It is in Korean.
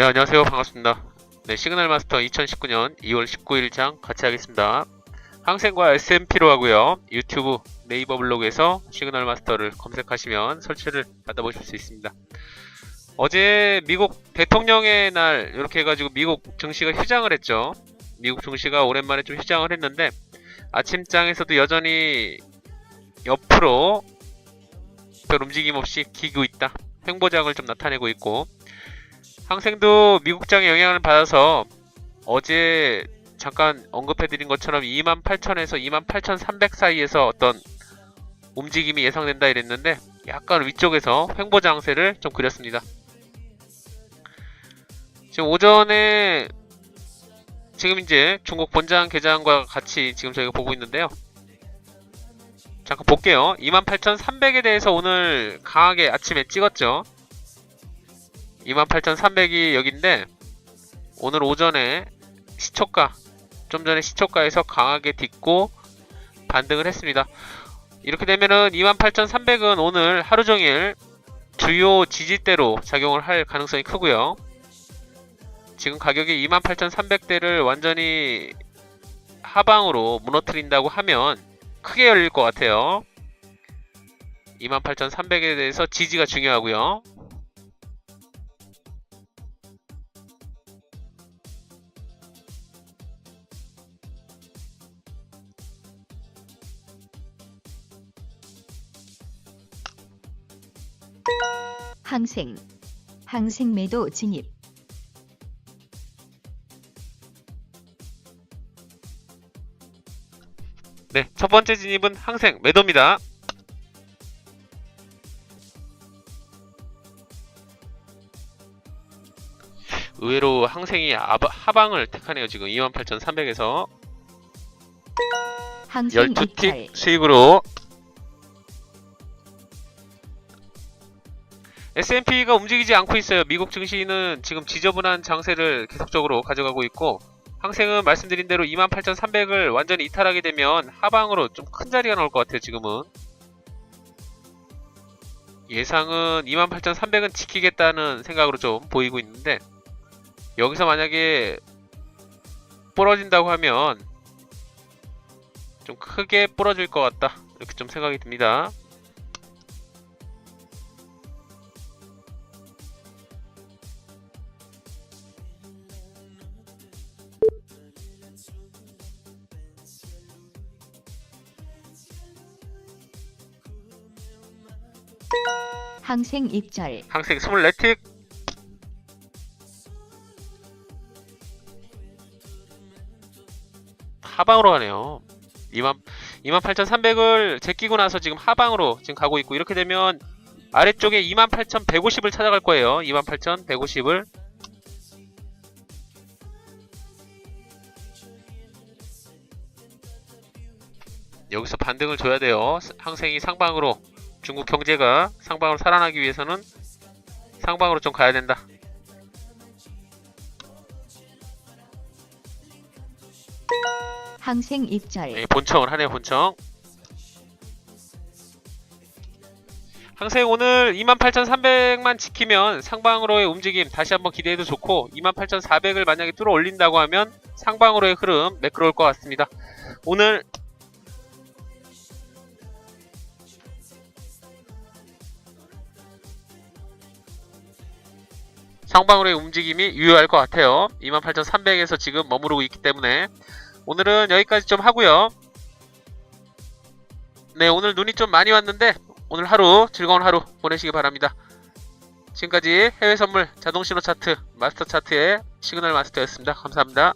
네, 안녕하세요. 반갑습니다. 네, 시그널 마스터 2019년 2월 19일장 같이 하겠습니다. 항생과 SMP로 하고요. 유튜브, 네이버 블로그에서 시그널 마스터를 검색하시면 설치를 받아보실 수 있습니다. 어제 미국 대통령의 날 이렇게 해가지고 미국 증시가 휴장을 했죠. 미국 증시가 오랜만에 좀 휴장을 했는데 아침장에서도 여전히 옆으로 별 움직임 없이 기고 있다. 횡보장을 좀 나타내고 있고 항생도 미국장의 영향을 받아서 어제 잠깐 언급해드린 것처럼 28,000에서 28,300 사이에서 어떤 움직임이 예상된다 이랬는데 약간 위쪽에서 횡보 장세를 좀 그렸습니다. 지금 오전에 지금 이제 중국 본장 개장과 같이 지금 저희가 보고 있는데요. 잠깐 볼게요. 28,300에 대해서 오늘 강하게 아침에 찍었죠. 28,300이 여긴데 오늘 오전에 시초가 좀 전에 시초가에서 강하게 딛고 반등을 했습니다. 이렇게 되면은 28,300은 오늘 하루 종일 주요 지지대로 작용을 할 가능성이 크고요. 지금 가격이 28,300대를 완전히 하방으로 무너뜨린다고 하면 크게 열릴 것 같아요. 28,300에 대해서 지지가 중요하고요. 항생, 항생 매도 진입, 네, 첫 번째 진입은 항생 매도입니다. 의외로 항생이 아바- 하방을 택하네요. 지금 28,300에서 항생 이탈, 12틱 수익으로 S&P가 움직이지 않고 있어요. 미국 증시는 지금 지저분한 장세를 계속적으로 가져가고 있고 항생은 말씀드린 대로 28,300을 완전히 이탈하게 되면 하방으로 좀 큰 자리가 나올 것 같아요. 지금은 예상은 28,300은 지키겠다는 생각으로 좀 보이고 있는데 여기서 만약에 부러진다고 하면 좀 크게 부러질 것 같다 이렇게 좀 생각이 듭니다. 항생 입절, 항생 24틱 하방으로 가네요. 2만 28,300을 제끼고 나서 지금 하방으로 지금 가고 있고 이렇게 되면 아래쪽에 28,150을 찾아갈 거예요. 28,150을 여기서 반등을 줘야 돼요. 항생이 상방으로 중국 경제가 상방으로 살아나기 위해서는 상방으로 좀 가야 된다. 항생 입절, 네, 본청을 하네요, 본청. 항생 오늘 28,300만 지키면 상방으로의 움직임 다시 한번 기대해도 좋고 28,400을 만약에 뚫어 올린다고 하면 상방으로의 흐름 매끄러울 것 같습니다. 오늘 상방으로의 움직임이 유효할 것 같아요. 28,300에서 지금 머무르고 있기 때문에 오늘은 여기까지 좀 하고요. 네, 오늘 눈이 좀 많이 왔는데 오늘 하루 즐거운 하루 보내시기 바랍니다. 지금까지 해외 선물 자동 신호 차트 마스터 차트의 시그널 마스터였습니다. 감사합니다.